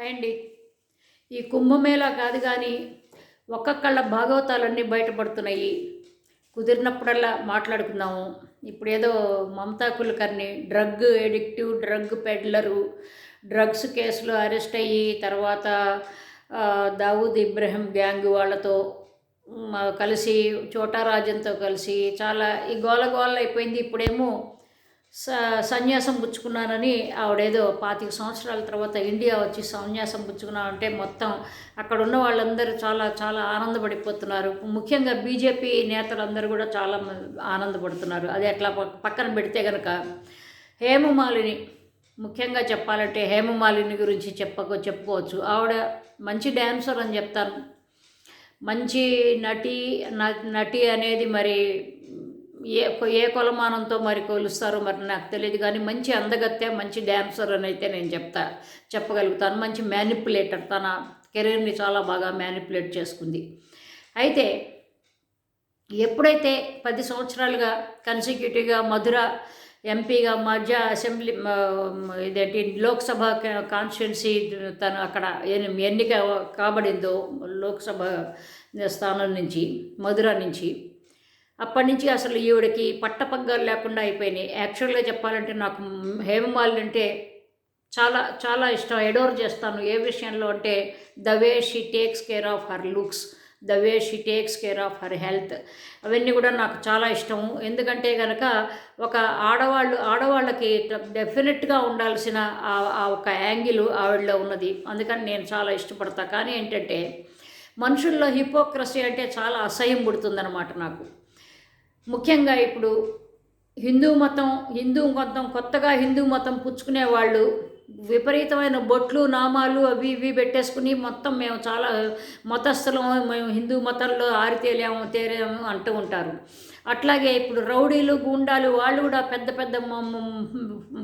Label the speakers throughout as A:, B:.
A: Hi అండి. ఈ కుంభమేళా కాదు కానీ ఒక్కొక్కళ్ళ భాగవతాలన్నీ బయటపడుతున్నాయి. కుదిరినప్పుడల్లా మాట్లాడుకుందాము. ఇప్పుడు ఏదో Mamata Kulkarni drug addictive drug peddler drugs కేసులో అరెస్ట్ అయ్యి తర్వాత దావూద్ ఇబ్రహీం గ్యాంగ్ వాళ్ళతో కలిసి చోటా రాజన్తో కలిసి చాలా ఈ గోల గోల అయిపోయింది ఇప్పుడేమో స సన్యాసం పుచ్చుకున్నానని ఆవిడేదో పాతిక సంవత్సరాల తర్వాత ఇండియా వచ్చి సన్యాసం పుచ్చుకున్నామంటే మొత్తం అక్కడ ఉన్న వాళ్ళందరూ చాలా చాలా ఆనందపడిపోతున్నారు. ముఖ్యంగా బీజేపీ నేతలందరూ కూడా చాలా మ- ఆనందపడుతున్నారు. అది అట్లా పక్కన పెడితే కనుక హేమమాలిని ముఖ్యంగా చెప్పాలంటే హేమమాలిని గురించి చెప్పకో చెప్పుకోవచ్చు. ఆవిడ మంచి డ్యాన్సర్ అని చెప్తాను. మంచి నటి నటి అనేది మరి ఏ ఏ కొలమానంతో మరి కొలుస్తారో మరి నాకు తెలియదు కానీ మంచి అందగత్య మంచి డ్యాన్సర్ అని అయితే నేను చెప్తా చెప్పగలుగుతాను. మంచి మ్యానిపులేటర్. తన కెరీర్ని చాలా బాగా మ్యానిపులేట్ చేసుకుంది. అయితే ఎప్పుడైతే పది సంవత్సరాలుగా కన్సిక్యూటివ్గా మధుర ఎంపీగా మధ్య అసెంబ్లీ ఇదేంటి లోక్సభ కాన్స్టిట్యున్సీ తను అక్కడ ఎన్నిక కాబడిందో లోక్సభ స్థానం నుంచి మధుర నుంచి అప్పటి నుంచి అసలు ఈవిడకి పట్టపగ్గాలు లేకుండా అయిపోయినాయి. యాక్చువల్గా చెప్పాలంటే నాకు హేమమాలిని అంటే చాలా చాలా ఇష్టం. ఎడోర్ చేస్తాను. ఏ విషయంలో అంటే the way she takes care of her looks the way she takes care of her health అవన్నీ కూడా నాకు చాలా ఇష్టము. ఎందుకంటే కనుక ఒక ఆడవాళ్ళు ఆడవాళ్ళకి డెఫినెట్గా ఉండాల్సిన ఆ- ఆ ఒక యాంగిల్ ఆవిడలో ఉన్నది. అందుకని నేను చాలా ఇష్టపడతా. కానీ ఏంటంటే మనుషుల్లో హిపోక్రసీ అంటే చాలా అసహ్యం పుడుతుందన్నమాట నాకు. ముఖ్యంగా ఇప్పుడు హిందూ మతం హిందూ మతం కొత్తగా హిందూ మతం పుచ్చుకునే వాళ్ళు విపరీతమైన బొట్లు నామాలు అవి ఇవి పెట్టేసుకుని మొత్తం మేము చాలా మతస్థలం మేము హిందూ మతంలో ఆరితేలేము తేలాము అంటూ ఉంటారు. అట్లాగే ఇప్పుడు రౌడీలు గూండాలు వాళ్ళు కూడా పెద్ద పెద్ద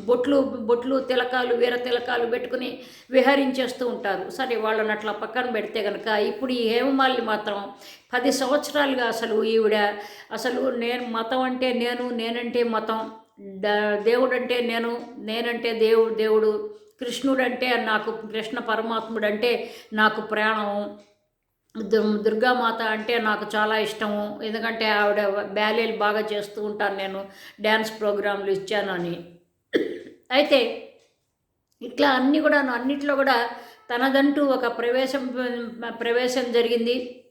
A: బొట్లు బొట్లు తిలకాలు వీర తిలకాలు పెట్టుకుని విహరించేస్తూ ఉంటారు. సరే వాళ్ళని అట్లా పక్కన పెడితే కనుక ఇప్పుడు ఈ హేమమాలిని మాత్రం పది సంవత్సరాలుగా అసలు ఈవిడ అసలు నేను మతం అంటే నేను నేనంటే మతం దేవుడు అంటే నేను నేనంటే దేవుడు దేవుడు కృష్ణుడు అంటే నాకు కృష్ణ పరమాత్ముడు అంటే నాకు ప్రాణం దుర్గామాత అంటే నాకు చాలా ఇష్టము. ఎందుకంటే ఆవిడ బ్యాలీలు బాగా చేస్తూ ఉంటాను నేను. డ్యాన్స్ ప్రోగ్రాంలు ఇచ్చానని. అయితే ఇట్లా అన్నీ కూడా అన్నిట్లో కూడా తనదంటూ ఒక ప్రవేశం ప్రవేశం జరిగింది.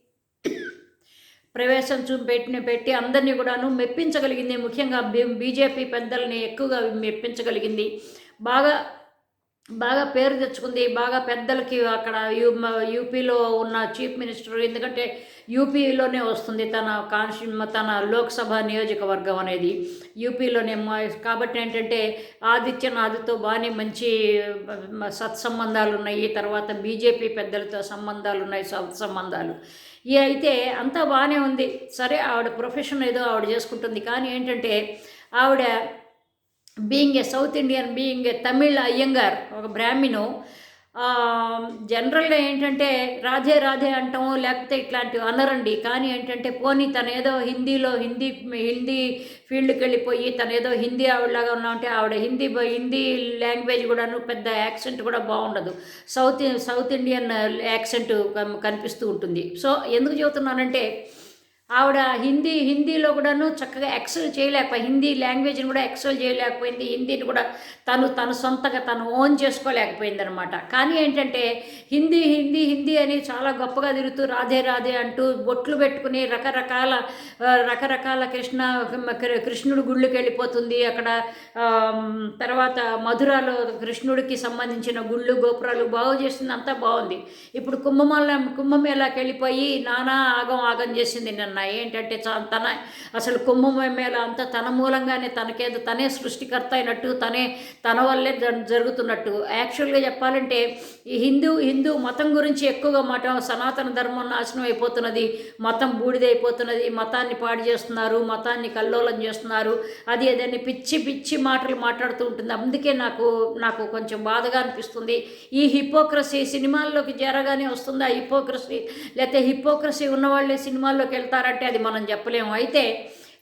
A: ప్రవేశం చూపెట్టిన పెట్టి అందరినీ కూడాను మెప్పించగలిగింది. ముఖ్యంగా బీ- బీజేపీ పెద్దల్ని ఎక్కువగా మెప్పించగలిగింది. బాగా బాగా పేరు తెచ్చుకుంది. బాగా పెద్దలకి అక్కడ యూ యూపీలో ఉన్న చీఫ్ మినిస్టర్ ఎందుకంటే యూపీలోనే వస్తుంది తన కాన్స్టి తన లోక్సభ నియోజకవర్గం అనేది. యూపీలోనే కాబట్టి ఏంటంటే ఆదిత్యనాథ్తో బాగానే మంచి సత్సంబంధాలు ఉన్నాయి. తర్వాత బీజేపీ పెద్దలతో సంబంధాలు ఉన్నాయి సత్సంబంధాలు. ఈ అయితే అంతా బాగానే ఉంది. సరే ఆవిడ ప్రొఫెషన్ ఏదో ఆవిడ చేసుకుంటుంది. కానీ ఏంటంటే ఆవిడ being a South Indian being a Tamil Iyengar ఒక బ్రాహ్మిను జనరల్గా ఏంటంటే రాధే రాధే అంటాము లేకపోతే ఇట్లాంటివి అనరండి. కానీ ఏంటంటే పోనీ తను ఏదో హిందీలో హిందీ హిందీ ఫీల్డ్కి వెళ్ళిపోయి తను ఏదో హిందీ ఆవిడలాగా ఉన్నామంటే ఆవిడ హిందీ హిందీ లాంగ్వేజ్ కూడాను పెద్ద యాక్సెంట్ కూడా బాగుండదు. సౌత్ సౌత్ ఇండియన్ యాక్సెంట్ కనిపిస్తూ ఉంటుంది. సో ఎందుకు చెబుతున్నానంటే ఆవిడ హిందీ హిందీలో కూడాను చక్కగా ఎక్సెల్ చేయలేకపోయి హిందీ లాంగ్వేజ్ని కూడా ఎక్సెల్ చేయలేకపోయింది. హిందీని కూడా తను తను సొంతగా తను ఓన్ చేసుకోలేకపోయింది అనమాట కానీ ఏంటంటే హిందీ హిందీ హిందీ అని చాలా గొప్పగా తిరుగుతూ రాధే రాధే అంటూ బొట్లు పెట్టుకుని రకరకాల రకరకాల కృష్ణ కృష్ణుడు గుళ్ళకి వెళ్ళిపోతుంది. అక్కడ తర్వాత మధురలో కృష్ణుడికి సంబంధించిన గుళ్ళు గోపురాలు బాగు చేసింది అంతా బాగుంది. ఇప్పుడు కుంభమేళ కుంభమేళాకి వెళ్ళిపోయి నానా ఆగం ఆగం చేసింది నన్ను. ఏంటంటే తన అసలు కుంభమేళ అంతా తన మూలంగానే తనకేదో తనే సృష్టికర్త అయినట్టు తనే తన వల్లే జ- జరుగుతున్నట్టు. యాక్చువల్గా చెప్పాలంటే ఈ హిందూ హిందూ మతం గురించి ఎక్కువగా మాట సనాతన ధర్మం నాశనం అయిపోతున్నది. మతం బూడిదైపోతున్నది. మతాన్ని పాడు చేస్తున్నారు. మతాన్ని కల్లోలం చేస్తున్నారు. అది ఏదని పిచ్చి పిచ్చి మాటలు మాట్లాడుతూ ఉంటుంది. అందుకే నాకు నాకు కొంచెం బాధగా అనిపిస్తుంది. ఈ హిపోక్రసీ సినిమాల్లోకి జరగానే వస్తుంది ఆ హిపోక్రసీ? లేకపోతే హిపోక్రసీ ఉన్నవాళ్ళే సినిమాల్లోకి వెళ్తారు? వెళ్తారంటే అది మనం చెప్పలేము. అయితే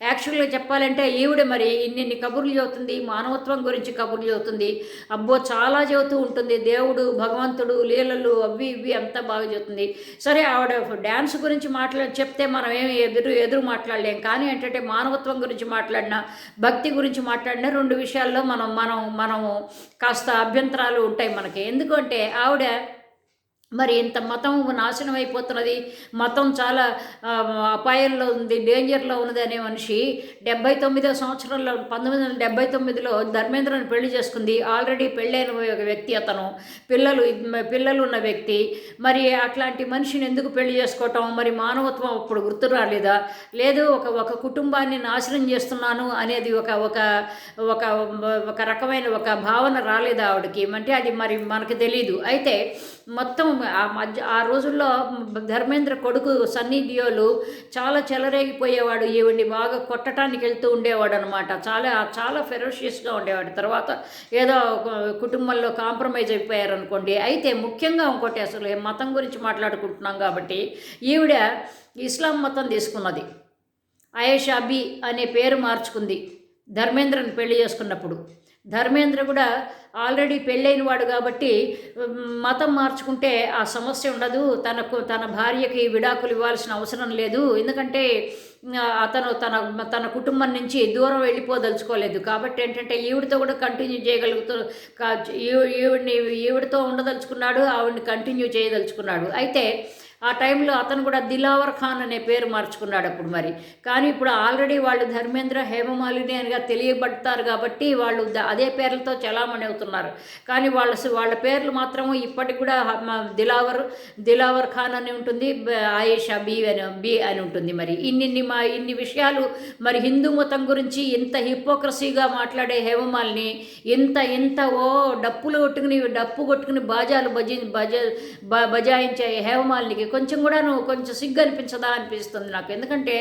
A: యాక్చువల్గా చెప్పాలంటే ఈవిడ మరి ఇన్నిన్ని కబుర్లు చెబుతుంది మానవత్వం గురించి కబుర్లు చెబుతుంది. అబ్బో చాలా చెబుతూ ఉంటుంది. దేవుడు భగవంతుడు లీలలు అవి ఇవి అంతా బాగా చెబుతుంది. సరే ఆవిడ డ్యాన్స్ గురించి మాట్లా చెప్తే మనం ఏమి ఎదురు ఎదురు మాట్లాడలేం. కానీ ఏంటంటే మానవత్వం గురించి మాట్లాడినా భక్తి గురించి మాట్లాడినా రెండు విషయాల్లో మనం మనం మనము కాస్త అభ్యంతరాలు ఉంటాయి మనకి. ఎందుకంటే ఆవిడ మరి ఇంత మతం నాశనం అయిపోతున్నది. మతం చాలా అపాయంలో ఉంది డేంజర్లో ఉన్నది అనే మనిషి డెబ్బై తొమ్మిదో సంవత్సరంలో పంతొమ్మిది వందల డెబ్బై తొమ్మిదిలో ధర్మేంద్రని పెళ్ళి చేసుకుంది. ఆల్రెడీ పెళ్ళైన ఒక వ్యక్తి అతను పిల్లలు పిల్లలు ఉన్న వ్యక్తి. మరి అట్లాంటి మనిషిని ఎందుకు పెళ్ళి చేసుకోవటం? మరి మానవత్వం అప్పుడు గుర్తు రాలేదా? లేదు ఒక ఒక కుటుంబాన్ని నాశనం చేస్తున్నాను అనేది ఒక ఒక ఒక ఒక రకమైన ఒక భావన రాలేదా ఆవిడకి? అంటే అది మరి మనకు తెలియదు అయితే మొత్తం ఆ మధ్య ఆ రోజుల్లో ధర్మేంద్ర కొడుకు సన్నీ డియోలు చాలా చెలరేగిపోయేవాడు. ఈవిడ్ని బాగా కొట్టడానికి వెళ్తూ ఉండేవాడు అనమాట చాలా చాలా ఫెరోషియస్గా ఉండేవాడు. తర్వాత ఏదో ఒక కుటుంబంలో కాంప్రమైజ్ అయిపోయారనుకోండి. అయితే ముఖ్యంగా ఇంకోటి అసలు మతం గురించి మాట్లాడుకుంటున్నాం కాబట్టి ఈవిడ ఇస్లాం మతం తీసుకున్నది. అయేషాబి అనే పేరు మార్చుకుంది ధర్మేంద్రని పెళ్ళి చేసుకున్నప్పుడు. ధర్మేంద్ర కూడా ఆల్రెడీ పెళ్ళైన వాడు కాబట్టి మతం మార్చుకుంటే ఆ సమస్య ఉండదు. తనకు తన భార్యకి విడాకులు ఇవ్వాల్సిన అవసరం లేదు. ఎందుకంటే అతను తన తన కుటుంబం నుంచి దూరం వెళ్ళిపోదలుచుకోలేదు. కాబట్టి ఏంటంటే ఈవిడతో కూడా కంటిన్యూ చేయగలుగుతూ ఈవిడిని ఈ- ఈవిడ్ని ఉండదలుచుకున్నాడు ఆవిడని కంటిన్యూ చేయదలుచుకున్నాడు. అయితే ఆ టైంలో అతను కూడా దిలావర్ ఖాన్ అనే పేరు మార్చుకున్నాడు అప్పుడు మరి. కానీ ఇప్పుడు ఆల్రెడీ వాళ్ళు ధర్మేంద్ర హేమమాలిని అనిగా తెలియబడతారు కాబట్టి వాళ్ళు అదే పేర్లతో చలామణి అవుతున్నారు. కానీ వాళ్ళ వాళ్ళ పేర్లు మాత్రము ఇప్పటికి కూడా దిలావర్ దిలావర్ ఖాన్ అని ఉంటుంది ఆయేషా బి అని బి అని ఉంటుంది మరి. ఇన్నిన్ని మా ఇన్ని విషయాలు మరి హిందూ మతం గురించి ఇంత హిపోక్రసీగా మాట్లాడే హేమమాలిని ఇంత ఇంత ఓ డప్పులు కొట్టుకుని డప్పు కొట్టుకుని బాజాలు బజి బజ బ- బజాయించే హేమమాలినికి కొంచెం కూడా నువ్వు కొంచెం సిగ్గు అనిపించదా అనిపిస్తుంది నాకు. ఎందుకంటే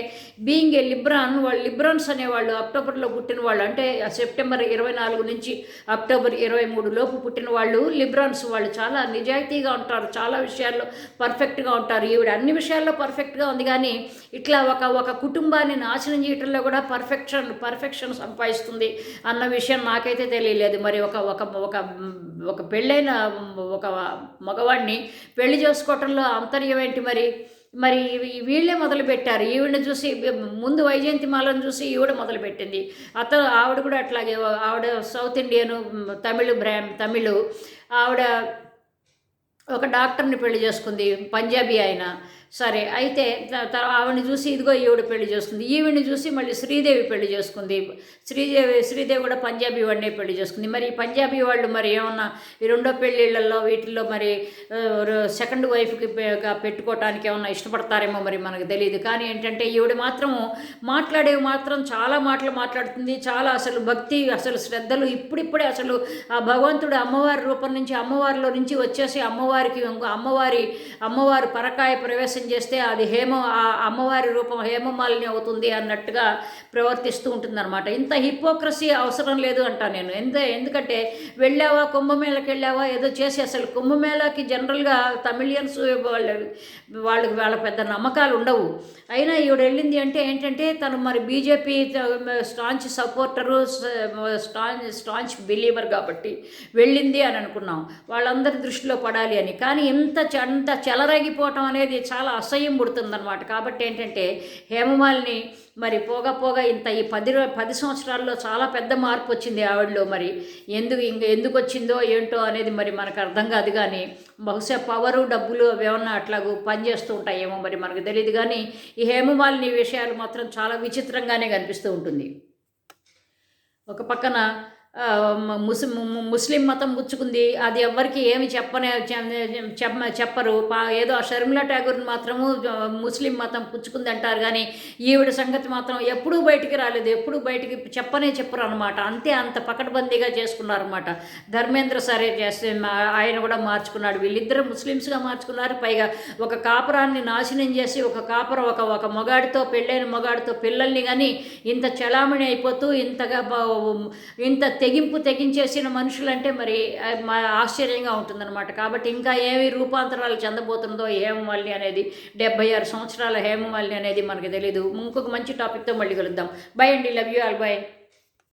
A: బీయింగ్ ఏ లిబ్రాన్ వాళ్ళు లిబ్రాన్స్ అనేవాళ్ళు అక్టోబర్లో పుట్టిన వాళ్ళు అంటే సెప్టెంబర్ ఇరవై నాలుగు నుంచి అక్టోబర్ ఇరవై మూడు లోపు పుట్టిన వాళ్ళు లిబ్రాన్స్ వాళ్ళు చాలా నిజాయితీగా ఉంటారు చాలా విషయాల్లో పర్ఫెక్ట్గా ఉంటారు. ఈవిడ అన్ని విషయాల్లో పర్ఫెక్ట్గా ఉంది కానీ ఇట్లా ఒక ఒక కుటుంబాన్ని నాశనం చేయటంలో కూడా పర్ఫెక్షన్ పర్ఫెక్షన్ సంపాదిస్తుంది అన్న విషయం నాకైతే తెలియలేదు. మరి ఒక ఒక ఒక ఒక పెళ్ళైన ఒక మగవాడిని పెళ్ళి చేసుకోవటంలో అంతర్యం ఏంటి మరి? మరి వీళ్ళే మొదలు పెట్టారు ఈవిడని చూసి ముందు వైజయంతి మాలను చూసి ఈవిడ మొదలుపెట్టింది. అతను ఆవిడ కూడా అట్లాగే ఆవిడ సౌత్ ఇండియను తమిళ బ్రా తమిళు ఆవిడ ఒక డాక్టర్ని పెళ్ళి చేసుకుంది పంజాబీ ఆయన. సరే అయితే ఆవిడని చూసి ఇదిగో ఈవిడ పెళ్ళి చేసుకుంది. ఈవిడిని చూసి మళ్ళీ శ్రీదేవి పెళ్ళి చేసుకుంది. శ్రీదేవి శ్రీదేవి కూడా పంజాబీ వాడినే పెళ్ళి చేసుకుంది. మరి ఈ పంజాబీ వాళ్ళు మరి ఏమన్నా ఈ రెండో పెళ్ళిళ్ళల్లో వీటిల్లో మరి సెకండ్ వైఫ్కి పెట్టుకోవటానికి ఏమన్నా ఇష్టపడతారేమో మరి మనకు తెలియదు కానీ ఏంటంటే ఈవిడ మాత్రము మాట్లాడేవి మాత్రం చాలా మాటలు మాట్లాడుతుంది. చాలా అసలు భక్తి అసలు శ్రద్ధలు ఇప్పుడిప్పుడే అసలు ఆ భగవంతుడు అమ్మవారి రూపం నుంచి అమ్మవారిలో నుంచి వచ్చేసి అమ్మవారికి ఇంకో అమ్మవారి అమ్మవారి పరకాయ ప్రవేశం చేస్తే అది హేమ ఆ అమ్మవారి రూపం హేమమాలిని అవుతుంది అన్నట్టుగా ప్రవర్తిస్తూ ఉంటుందన్నమాట. ఇంత హిపోక్రసీ అవసరం లేదు అంటా నేను. ఎందు ఎందుకంటే వెళ్ళావా కుంభమేళకి వెళ్ళావా ఏదో చేసి అసలు కుంభమేళకి జనరల్గా తమిళియన్స్ వాళ్ళ వాళ్ళకి వాళ్ళ పెద్ద నమ్మకాలు ఉండవు. అయినా ఈవిడ వెళ్ళింది అంటే ఏంటంటే తను మరి BJP staunch supporter staunch staunch believer కాబట్టి వెళ్ళింది అని అనుకున్నాం. వాళ్ళందరి దృష్టిలో పడాలి అని. కానీ ఇంత చ- అంత చెలరగిపోవటం అనేది చాలా అసహ్యం పుడుతుందన్నమాట. కాబట్టి ఏంటంటే హేమమాలిని మరి పోగా పోగా ఇంత ఈ పది పది సంవత్సరాల్లో చాలా పెద్ద మార్పు వచ్చింది ఆవిడలో మరి. ఎందుకు ఇంక ఎందుకు వచ్చిందో ఏంటో అనేది మరి మనకు అర్థం కాదు కానీ బహుశా పవరు డబ్బులు అవి ఏమన్నా అట్లాగూ పనిచేస్తూ ఉంటాయేమో మరి మనకు తెలియదు కానీ ఈ హేమమాలిని విషయాలు మాత్రం చాలా విచిత్రంగానే కనిపిస్తూ ఉంటుంది. ఒక పక్కన ముస్లిం ముస్లిం మతం పుచ్చుకుంది. అది ఎవ్వరికి ఏమి చెప్పనే చెప్ప చెప్పరు. పా- ఏదో ఆ షర్మిలా ఠాగూర్ని మాత్రము ముస్లిం మతం పుచ్చుకుంది అంటారు కానీ ఈవిడ సంగతి మాత్రం ఎప్పుడూ బయటికి రాలేదు. ఎప్పుడూ బయటికి చెప్పనే చెప్పరు అనమాట అంతే అంత పకడ్బందీగా చేసుకున్నారన్నమాట. ధర్మేంద్ర సరే చేస్తే మా- ఆయన కూడా మార్చుకున్నాడు. వీళ్ళిద్దరు ముస్లిమ్స్గా మార్చుకున్నారు. పైగా ఒక కాపురాన్ని నాశనం చేసి ఒక కాపురం ఒక ఒక మొగాడితో పెళ్ళైన మొగాడితో పిల్లల్ని కానీ ఇంత చలామణి అయిపోతూ ఇంతగా ఇంత తెగింపు తెగించేసిన మనుషులంటే మరి మా ఆశ్చర్యంగా ఉంటుందన్నమాట. కాబట్టి ఇంకా ఏవి రూపాంతరాలు చెందబోతుందో హేమవల్లి అనేది డెబ్బై ఆరు సంవత్సరాల హేమవల్లి అనేది మనకు తెలియదు ఇంకొక మంచి టాపిక్తో మళ్ళీ కలుద్దాం. బై అండి. Love you all by